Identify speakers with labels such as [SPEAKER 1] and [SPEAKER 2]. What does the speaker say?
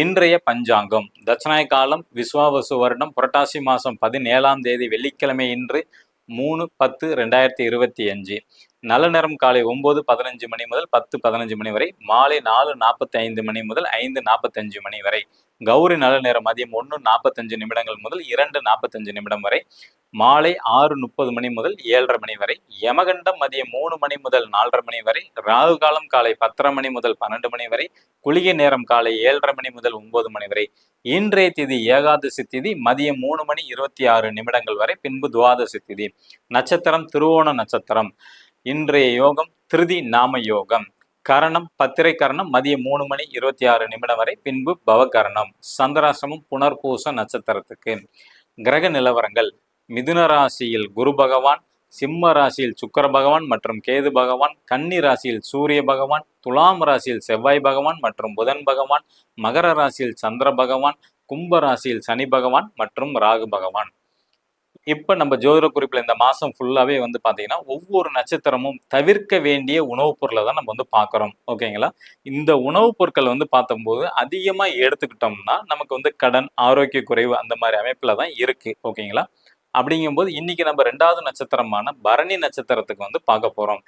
[SPEAKER 1] இன்றைய பஞ்சாங்கம். தட்சநாய காலம் விஸ்வாவசு வருடம் புரட்டாசி மாதம் பதினேழாம் தேதி வெள்ளிக்கிழமை இன்று மூணு பத்து ரெண்டாயிரத்தி இருபத்தி அஞ்சு. நல்ல நேரம் காலை ஒன்பது பதினஞ்சு மணி முதல் பத்து பதினஞ்சு மணி வரை மாலை நாலு நாற்பத்தி ஐந்து மணி முதல் ஐந்து நாற்பத்தஞ்சு மணி வரை. கௌரி நல்ல நேரம் மதியம் ஒன்று நாற்பத்தஞ்சு நிமிடங்கள் முதல் இரண்டு நாற்பத்தஞ்சு நிமிடம் வரை. மாலை ஆறு முப்பது மணி முதல் ஏழரை மணி வரை யமகண்டம் மதியம் மூணு மணி முதல் நாலரை மணி வரை ராகு காலம் காலை பத்தரை மணி முதல் பன்னெண்டு மணி வரை குளிகை நேரம் காலை ஏழரை மணி முதல் ஒன்பது மணி வரை. இன்றைய திதி ஏகாதசி திதி மதியம் மூணு மணி இருபத்தி ஆறு நிமிடங்கள் வரை பின்பு துவாதசி திதி. நட்சத்திரம் திருவோண நட்சத்திரம். இன்றைய யோகம் திருதி நாம யோகம். கரணம் பத்திரை கரணம் மதியம் மூணு மணி இருபத்தி ஆறு நிமிடம் வரை பின்பு பவகரணம். சந்திராசிரமம் புனர்பூச நட்சத்திரத்துக்கு. கிரக நிலவரங்கள். மிதுன ராசியில் குரு பகவான் சிம்ம ராசியில் சுக்கர பகவான் மற்றும் கேது பகவான் கன்னி ராசியில் சூரிய பகவான் துலாம் ராசியில் செவ்வாய் பகவான் மற்றும் புதன் பகவான் மகர ராசியில் சந்திர பகவான் கும்ப ராசியில் சனி பகவான் மற்றும் ராகு பகவான். இப்போ நம்ம ஜோதிட குறிப்பில் இந்த மாதம் ஃபுல்லாகவே வந்து பார்த்தீங்கன்னா ஒவ்வொரு நட்சத்திரமும் தவிர்க்க வேண்டிய உணவுப் பொருளை தான் நம்ம வந்து பார்க்குறோம் ஓகேங்களா இந்த உணவுப் பொருட்கள் வந்து பார்த்தம்போது அதிகமாக எடுத்துக்கிட்டோம்னா நமக்கு வந்து கடன் ஆரோக்கிய குறைவு அந்த மாதிரி அமைப்பில் தான் இருக்குது ஓகேங்களா அப்படிங்கும்போது இன்னைக்கு நம்ம ரெண்டாவது நட்சத்திரமான பரணி நட்சத்திரத்துக்கு வந்து பார்க்க போறோம்.